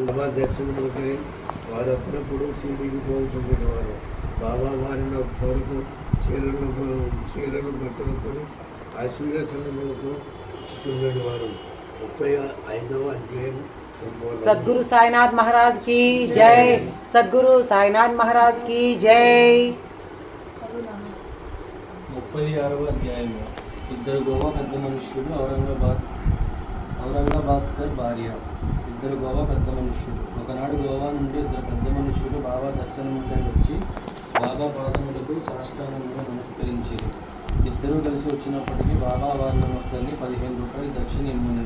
బాబా దర్శనములకై వారు అప్పుడప్పుడు షిరిడీకి పోతుండేవారు బాబా వారిని కొరకు చీరలు చీరలు బట్టలతో ఆశీర్వచనములతో ఇస్తుండేవారు ముప్పై ఐదవ అధ్యాయం సంపూర్ణ. सदगुरु साईनाथ महाराज की जय सदगुरु साईनाथ महाराज की जय ముప్పై ఆరవ అధ్యాయము ఇద్దరు గోవా పెద్ద మనుష్యులు ఔరంగాబాద్ ఔరంగాబాద్కర్ భార్య. ఇద్దరు గోవా పెద్ద మనుష్యులు. ఒకనాడు గోవా నుండి ఇద్దరు పెద్ద మనుష్యులు బాబా దర్శనముకై వచ్చి బాబా పాదములకు సాష్టానంగా నమస్కరించారు. ఇద్దరూ కలిసి వచ్చినప్పటికీ బాబా వారిని మొత్తాన్ని పదిహేను రూపాయలు దక్షిణ ఇమ్మని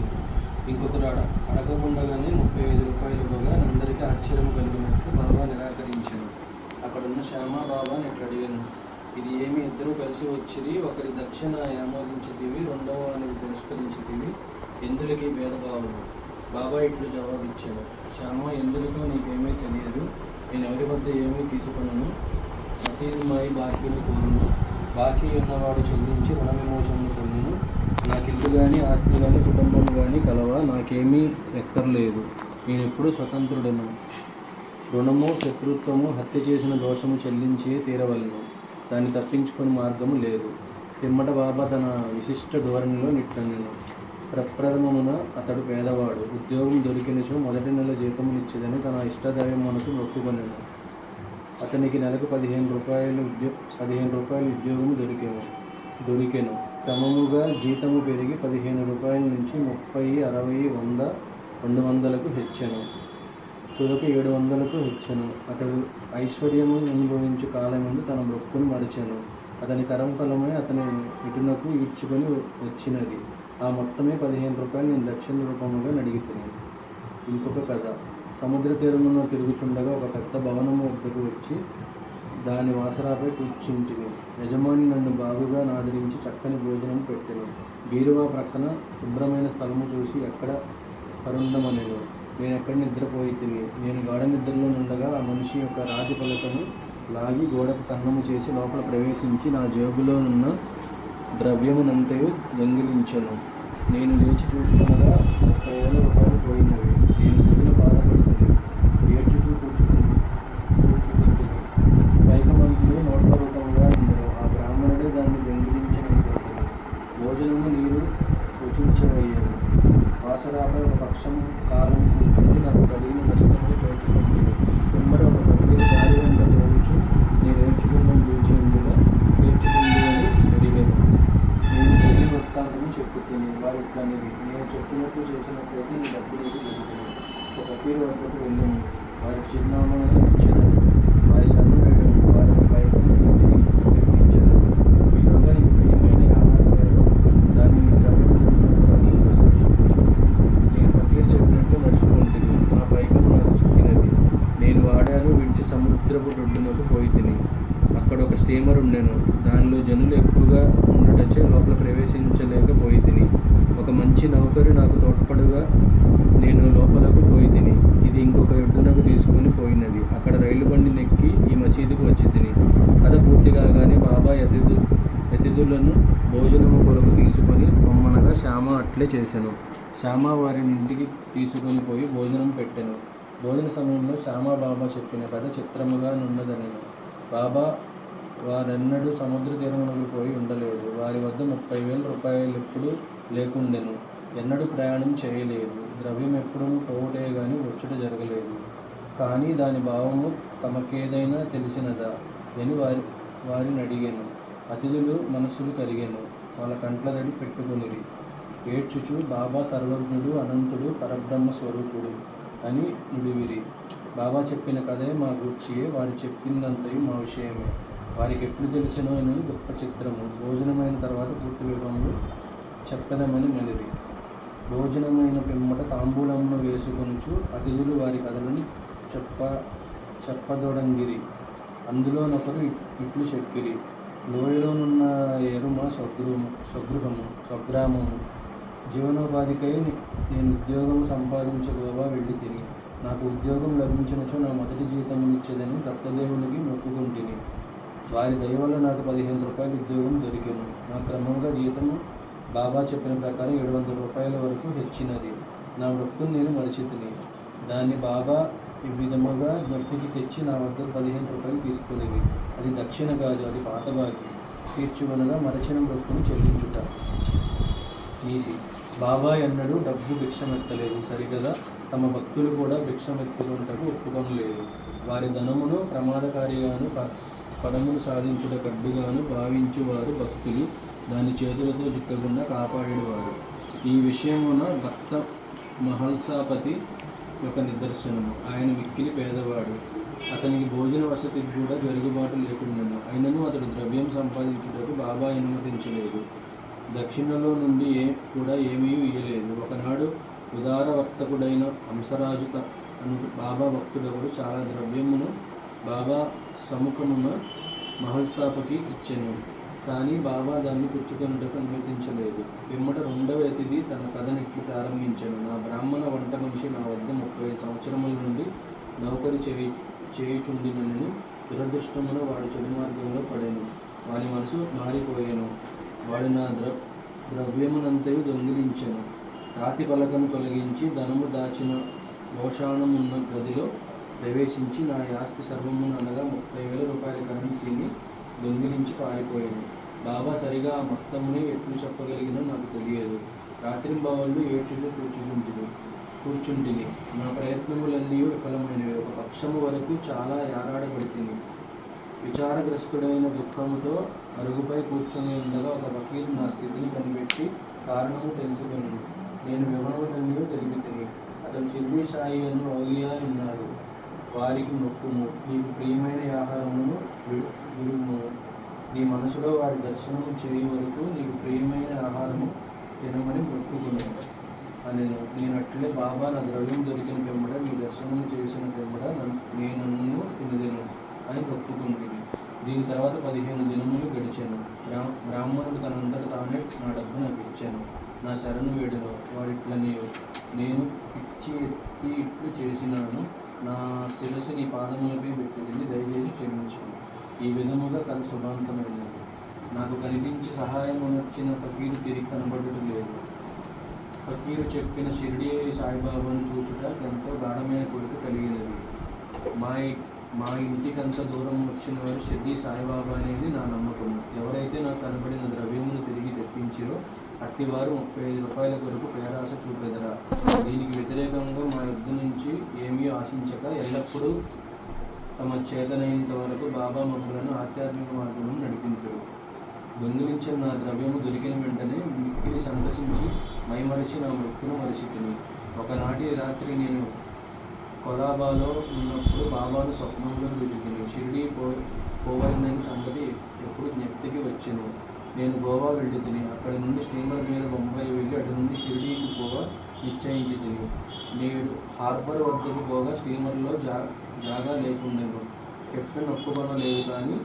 ఇంకొకరు అడ అడగకుండగానే ముప్పై ఐదు రూపాయలు ఇవ్వగా అందరికీ ఆశ్చర్యం కలిగినట్లు బాబా నిరాకరించారు అక్కడున్న శ్యామా బాబా నేను అడిగాను. ఇది ఏమి ఇద్దరు కలిసి వచ్చిరి? ఒకరి దక్షిణ ఆమోదించితివి రెండవ అనేది తిరస్కరించితివి. ఎందులకి భేదభావము? బాబా ఇట్లు జవాబిచ్చాడు. శ్యామ ఎందులకో నీకేమీ తెలియదు. నేను ఎవరి వద్ద ఏమీ తీసుకున్నాను మసీదు మాయి బాకీని కోరును బాకీ ఉన్నవాడు చెల్లించి రుణ విమోచనను పొందును నాకు ఇల్లు కానీ ఆస్తి కానీ కుటుంబం కానీ కలవా? నాకేమీ ఎక్కర్లేదు. నేను ఎప్పుడు స్వతంత్రుడను. రుణము శత్రుత్వము హత్య చేసిన దోషము చెల్లించే తీరవలను. దాన్ని తప్పించుకుని మార్గము లేదు. తిమ్మట బాబా తన విశిష్ట ధోరణిలో నిట్లనెను. ప్రప్రథమమున అతడు పేదవాడు. ఉద్యోగం దొరికినచో మొదటి నెల జీతమునిచ్చేదని తన ఇష్టదైవమునకు మొక్కుకొనెను. అతనికి నెలకు పదిహేను రూపాయలు ఉద్యో పదిహేను రూపాయలు ఉద్యోగం దొరికాను దొరికెను. క్రమముగా జీతము పెరిగి పదిహేను రూపాయల నుంచి ముప్పై అరవై వంద రెండు వందలకు హెచ్చెను. తుదకు ఏడు వందలకు హెచ్చను. అతడు ఐశ్వర్యము అనుభవించు కాలమందు తన మొక్కును మరిచెను. అతని కరం ఫలమై అతని ఇటునకు ఈడ్చుకొని వచ్చినది. ఆ మొత్తమే పదిహేను రూపాయలు నేను దక్షిణ రూపంలో నడిగితున్నాను ఇంకొక కథ. సముద్ర తీరమున తిరుగుచుండగా ఒక పెద్ద భవనము వద్దకు వచ్చి దాని వాసరాపై కూర్చుంటిని యజమాని నన్ను బాగుగా నాదరించి చక్కని భోజనం పెట్టెను. బీరువా ప్రక్కన శుభ్రమైన స్థలము చూసి ఎక్కడ పరుండమనేను. నేను ఎక్కడ నిద్రపోయి తిని నేను గాఢ నిద్రలో ఉండగా ఆ మనిషి యొక్క రాతి పలకను లాగి గోడకు కన్నము చేసి లోపల ప్రవేశించి నా జేబులో ఉన్న ద్రవ్యమునంతయు దొంగిలించను. నేను లేచి చూసుకునగా ముప్పై వేల రూపాయలు పోయినవి. నేను మిగిలిన బాధపడుతుంది ఏడ్చుచూ కూర్చుని కూర్చుంటుంది పైకమంతులు నోట్ల రూపంగా ఉన్నారు ఆ బ్రాహ్మణుడే దాన్ని దొంగిలించిన భోజనము నీరు రుచించవయ్యాను వాసరాపై ఒక పక్షం వృత్తాంతము వారు ఇట్లా నేను చెప్పినట్టు చేసినట్లయితే నీ డబ్బు నీకు జరుగుతుంది ఒక పీరు వరకు వెళ్ళాము వారి చిరునామా ఇచ్చేదాన్ని వారి సర్వ వేయడం వారిని పైకి నిర్మించారు ఈ ప్రియమైన ఆహారం దాన్ని నేను పకీర్ చెప్పినట్టు నడుచుకుంటుంది. నా పైకం నాకు చిక్కినది. నేను వాడాను విడిచి సముద్రపు రొడ్డునకు పోయి తిని అక్కడ ఒక స్టీమర్ ఉండెను. దానిలో జనులు ఎక్కువగా ఉండటచే లోపల ప్రవేశించలేకపోయి తిని. ఒక మంచి నౌకరు నాకు తోడ్పడుగా నేను లోపలకు పోయి తిని. ఇది ఇంకొక ఎడ్డునకు తీసుకుని పోయినది. అక్కడ రైలు బండి నెక్కి ఈ మసీదుకు వచ్చి తిని. కథ పూర్తి కాగానే బాబా అతిథు అతిథులను భోజనము కొరకు తీసుకొని బొమ్మనగా శ్యామ అట్లే చేశాను శ్యామ వారిని ఇంటికి తీసుకొని పోయి భోజనం పెట్టాను. భోజన సమయంలో శ్యామ బాబా చెప్పిన కథ చిత్రముగా నున్నదనను. బాబా వారెన్నడూ సముద్ర తీరమునకు పోయి ఉండలేదు. వారి వద్ద ముప్పై వేల రూపాయలు ఎప్పుడు లేకుండెను. ఎన్నడూ ప్రయాణం చేయలేదు. ద్రవ్యం ఎప్పుడూ పోవుటే గాని వచ్చుట జరగలేదు. కానీ దాని భావము తమకేదైనా తెలిసినదా? అని వారి వారిని అడిగాను అతిథులు మనసులు కరిగాను. వాళ్ళ కంట్లదడి పెట్టుకునిరి. ఏడ్చుచు బాబా సర్వజ్ఞుడు అనంతుడు పరబ్రహ్మ స్వరూపుడు అని నుడివిరి. బాబా చెప్పిన కథే మా గూర్చియే వారు చెప్పిందంతయు మా విషయమే. వారికి ఎప్పుడు తెలిసినో అని గొప్ప చిత్రము. భోజనమైన తర్వాత పూర్తి వివరములు చెప్పదమని మెలిరి భోజనమైన పిమ్మట తాంబూలమును వేసుకొనుచు అతిథులు వారి కథలను చెప్ప చెప్పదొడంగిరి. అందులోనొకరు ఇట్- ఇట్లు చెప్పిరి. లోయలోనున్న ఎరుమ స్వగృహము స్వగృహము స్వగ్రామము. జీవనోపాధికై నేను ఉద్యోగం సంపాదించగోవా వెళ్ళి తిని. నాకు ఉద్యోగం లభించినచో నా మొదటి జీతం ఇచ్చేదని దత్తదేవునికి మొక్కుకుంటుని వారి దయ వల్ల నాకు పదిహేను రూపాయలు ఉద్యోగం దొరికింది నా క్రమంగా జీతము బాబా చెప్పిన ప్రకారం ఏడు వందల రూపాయల వరకు హెచ్చినది. నా వృత్తును నేను మరిచితిని. దాన్ని బాబా ఈ విధముగా జ్ఞప్తికి తెచ్చి నా వద్ద పదిహేను రూపాయలు తీసుకునేది అది దక్షిణ కాదు అది పాతబాగి బాకి మరచిన మొక్కును చెల్లించుట. నీతి. బాబాయ్ అన్నడు డబ్బు భిక్షమెత్తలేదు. సరికదా తమ భక్తులు కూడా భిక్షమెత్తుకుంటకు ఒప్పుకొనలేదు వారి ధనమును ప్రమాదకారిగాను ప- పడమును సాధించుట కడ్డుగాను భావించువారు భక్తులు. దాని చేతులతో చిక్కకుండా కాపాడేవారు ఈ విషయమున భక్త మహల్సాపతి యొక్క నిదర్శనము. ఆయన మిక్కిలి పేదవాడు. అతనికి భోజన వసతికి కూడా జరుగుబాటు లేకుండాను. అయినను అతడు ద్రవ్యం సంపాదించుటకు బాబా అనుమతించలేదు. దక్షిణలో నుండి ఏ కూడా ఏమీ ఇయ్యలేదు. ఒకనాడు ఉదారవర్తకుడైన హంసరాజుత అను బాబా భక్తుడొకడు చాలా ద్రవ్యమును బాబా సముఖమున మహల్స్థాపకి ఇచ్చెను. కానీ బాబా దాన్ని పుచ్చుకొనుటకు అనుమతించలేదు. పిమ్మట రెండవ అతిథి తన కథనెక్కి ప్రారంభించాను. నా బ్రాహ్మణ వంట మనిషి నా వద్ద ముప్పై సంవత్సరముల నుండి నౌకరి చేయి చేయుచుండినని దురదృష్టమున వాడు చెడు మార్గంలో పడాను. వాని మనసు మారిపోయాను. వాడు నా ద్ర ద్రవ్యమునంతయు దొంగిలించాను. రాతి పలకను తొలగించి ధనము దాచిన దోషాణమున్న గదిలో ప్రవేశించి నా ఆస్తి సర్వమును అనగా ముప్పై వేల రూపాయల కరెన్సీని దొంగిలించి పారిపోయాను బాబా సరిగా ఆ మొత్తముని ఎట్లు చెప్పగలిగినో నాకు తెలియదు. రాత్రింబవళ్ళు ఏడ్చుచు కూర్చుచుంటిని కూర్చుంటిని నా ప్రయత్నములన్నీ విఫలమైనవి. ఒక పక్షము వరకు చాలా యారాడబడితిని. విచారగ్రస్తుడైన దుఃఖముతో అరుగుపై కూర్చొని ఉండగా ఒక వకీలు నా స్థితిని కనిపెట్టి కారణము తెలుసుకున్నాను నేను వివరములన్నీ తెలిపితిని అతను షిర్డీ సాయి అను ఔలియా ఉన్నారు వారికి మొక్కుము. నీకు ప్రియమైన ఆహారమును విడుము. నీ మనసులో వారి దర్శనము చేయ వరకు నీకు ప్రియమైన ఆహారము తినమని మొక్కుకును. నేను నేను అట్లే బాబా నా ద్రవ్యం దొరికిన పెంబడ నీ దర్శనం చేసిన పెంబడ నేను నన్ను తినదిను అని మొక్కుకుంది. దీని తర్వాత పదిహేను దినములు గడిచాను. బ్రా బ్రాహ్మణుడు తనంతట తానే నా డబ్బు నాకు ఇచ్చాను. నా శరణు వేడును వాడిట్లనే నేను పిచ్చి ఎత్తి ఇట్లు చేసినాను. నా శిరస్సు నీ పాదములపై పెట్టింది. దయచేసి క్షమించాను ఈ విధముగా కథ శుభాంతమైనది. నాకు కనిపించి సహాయం వచ్చిన ఫకీరు తిరిగి కనబడటం లేదు. ఫకీరు చెప్పిన షిరిడి సాయిబాబాను చూచుట ఎంతో గాఢమైన కొడుకు కలిగినది. మా మా ఇంటికంత దూరం వచ్చిన వారు షిరిడి సాయిబాబా అనేది నా నమ్మకం. ఎవరైతే నాకు కనబడిన ద్రవ్యమును తిరిగి తెప్పించిరో అట్టివారు ముప్పై ఐదు రూపాయల కొరకు పేరాశ చూపెదరా. దీనికి వ్యతిరేకంగా మా యుద్ధ నుంచి ఏమీ ఆశించక ఎల్లప్పుడూ తమ చేతనైనంత వరకు బాబా మమ్మలను ఆధ్యాత్మిక మార్గంలో నడిపించరు దొంగిలించిన నా ద్రవ్యము దొరికిన వెంటనే మిక్కిని సంతసించి మైమరిచి నా మృత్యును మరిచితిని. ఒకనాటి రాత్రి నేను కొలాబాలో ఉన్నప్పుడు బాబాను స్వప్నంలో చూచుకుని షిరిడి పో పోవాలని సంగతి ఎప్పుడు జ్ఞప్తికి వచ్చాను. నేను గోవా వెళ్ళి తిని అక్కడి నుండి స్టీమర్ మీద బొంబాయి వెళ్ళి అటు నుండి షిరిడీకి పోగా నిశ్చయించి తిని నేడు హార్బర్ వద్దకు పోగా స్టీమర్లో జా జాగా లేకుండేను. కెప్టెన్ ఒప్పుకొనలేదు కానీ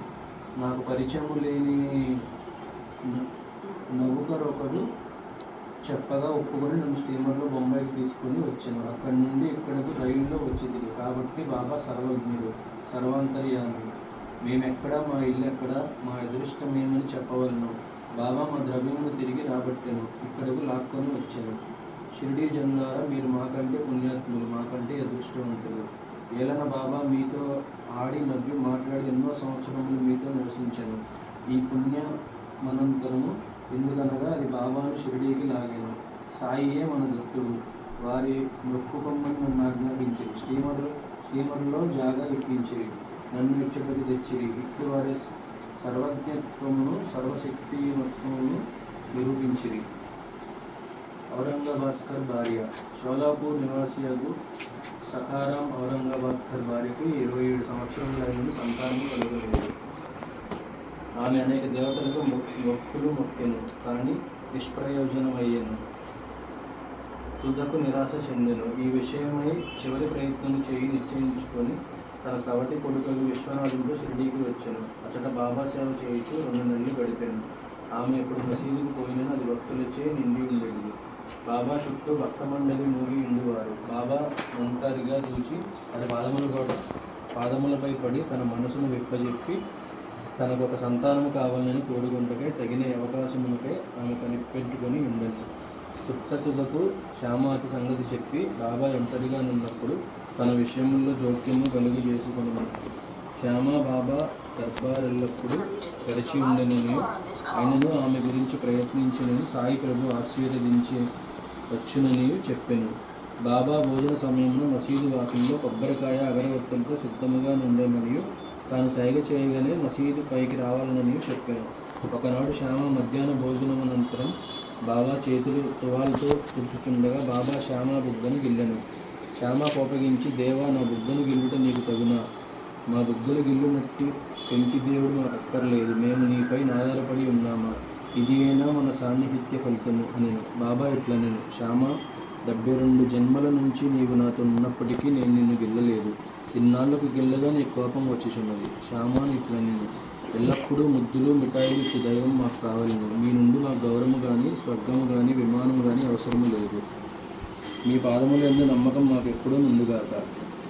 నాకు పరిచయం లేని నవ్వుకరు ఒకడు చెప్పగా ఒప్పుకొని నన్ను స్టీమర్లో బొంబాయికి తీసుకొని వచ్చాను. అక్కడి నుండి ఇక్కడకు రైల్లో వచ్చింది కాబట్టి బాబా సర్వజ్ఞుడు సర్వాంతర్యామి. మేమెక్కడ మా ఇల్లు ఎక్కడ మా అదృష్టం ఏమని చెప్పవలను. బాబా మా ద్రవ్యమును తిరిగి రాబట్టాను. ఇక్కడకు లాక్కొని వచ్చాను. షిరిడీ జనులారా మీరు మాకంటే పుణ్యాత్ములు మాకంటే అదృష్టవంతులు. ఏలన బాబా మీతో ఆడి నవ్వి మాట్లాడి ఎన్నో సంవత్సరములు మీతో నివసించాను. ఈ పుణ్య మనంతరము ఎందుకనగా అది బాబాను షిరిడీకి లాగాను. సాయియే మన దత్తుడు. వారి మొక్కుకొమ్మని నన్ను ఆజ్ఞాపించారు స్టీమర్ స్టీమర్లో జాగా ఇప్పించేవి నన్ను ఇచ్చటకు తెచ్చిరి. ఇట్లు వారి సర్వజ్ఞత్వమును సర్వశక్తిమత్వమును నిరూపించిరి. ఔరంగాబాద్కర్ భార్య. షోలాపూర్ నివాసియకు సఖారాం ఔరంగాబాద్కర్ భార్యకు ఇరవై ఏడు సంవత్సరాల నుండి సంతానం కలగలేదు. ఆమె అనేక దేవతలకు మొక్- మొక్కులు మొక్కెను కానీ నిష్ప్రయోజనమయ్యాను. తుదకు నిరాశ చెందెను. ఈ విషయమై చివరి ప్రయత్నం చేయి నిశ్చయించుకొని తన సవతి కొడుకు విశ్వనాథుడు షిరిడీకి వచ్చాను. అచ్చట బాబా సేవ చేయించు రెండు నెలలు గడిపాను. ఆమె ఇప్పుడు మసీదుకు పోయిన అది భక్తులచే నిండి ఉండేది బాబా చుట్టూ భక్త మండలి మూగి ఉండేవారు. బాబా ఒంటరిగా చూచి అది పాదములు కూడా పాదములపై పడి తన మనసును విప్పజెప్పి తనకు ఒక సంతానము కావాలని కోరుకుంటకే తగిన అవకాశములకై ఆమె కనిపెట్టుకొని ఉండదు పుట్టతులకు శ్యామాకి సంగతి చెప్పి బాబా ఒంటరిగా ఉన్నప్పుడు తన విషయంలో జోక్యము కలుగు చేసుకున్నాను శ్యామ బాబా దర్బారెల్లప్పుడు కలిసి ఉండనని ఆయనను ఆమె గురించి ప్రయత్నించినని సాయి ప్రభు ఆశీర్వదించి వచ్చునని చెప్పాను. బాబా భోజన సమయంలో మసీదు వాకిల్లో కొబ్బరికాయ అగరవత్తులతో సిద్ధముగా నుండేమనియు తాను సైగ చేయగానే మసీదు పైకి రావాలని చెప్పాను ఒకనాడు శ్యామ మధ్యాహ్న భోజనం అనంతరం బాబా చేతులు తువాలతో తుడుచుచుండగా బాబా శ్యామ బుగ్గను గిల్లెను. శ్యామ కోపగించి దేవా నా బుగ్గను గిల్లుట నీకు తగునా. మా బుగ్గలు గిల్లునట్టి పెంటి దేవుడు మాకు అక్కర్లేదు. మేము నీపై ఆధారపడి ఉన్నామా? ఇదేనా మన సాన్నిహిత్య ఫలితము అని బాబా ఇట్లా నేను శ్యామ డెబ్బై రెండు జన్మల నుంచి నీవు నాతో ఉన్నప్పటికీ నేను నిన్ను గిల్లలేదు. ఇన్నాళ్ళకు గిల్లగా నీ కోపం వచ్చిచున్నది శ్యామ ఇట్లా నేను ఎల్లప్పుడూ ముద్దులు మిఠాయిలు ఇచ్చే దైవం మాకు కావాలను. మీ నుండి మాకు గౌరవము కానీ స్వర్గము కానీ విమానము కానీ అవసరము లేదు. మీ పాదముల ఎందు నమ్మకం మాకు ఎప్పుడూ ముందుగాక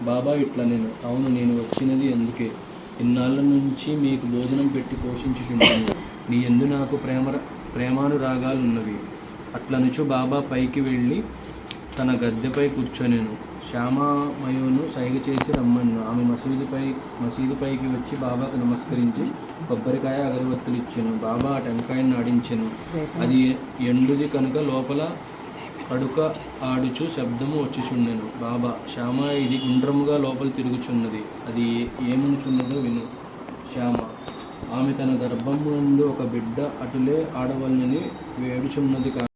బాబా ఇట్లా నేను అవును నేను వచ్చినది ఎందుకే? ఇన్నాళ్ళ నుంచి మీకు భోజనం పెట్టి పోషించుచుంటాను నీ ఎందు నాకు ప్రేమ ప్రేమానురాగాలున్నవి. అట్లనుచు బాబా పైకి వెళ్ళి తన గద్దెపై కూర్చొనేను. శ్యామామయును సైగ చేసి రమ్మను. ఆమె మసీదుపై మసీదుపైకి వచ్చి బాబాకు నమస్కరించి కొబ్బరికాయ అగరబత్తులు ఇచ్చాను బాబా ఆ టెంకాయను నాడించెను. అది ఎండుది కనుక లోపల కడుక ఆడుచు శబ్దము వచ్చిచుండెను. బాబా శ్యామ ఇది గుండ్రముగా లోపల తిరుగుచున్నది. అది ఏముంచున్నదో విను. శ్యామ ఆమె తన గర్భం నుండి ఒక బిడ్డ అటులే ఆడవలనని వేడుచున్నది కా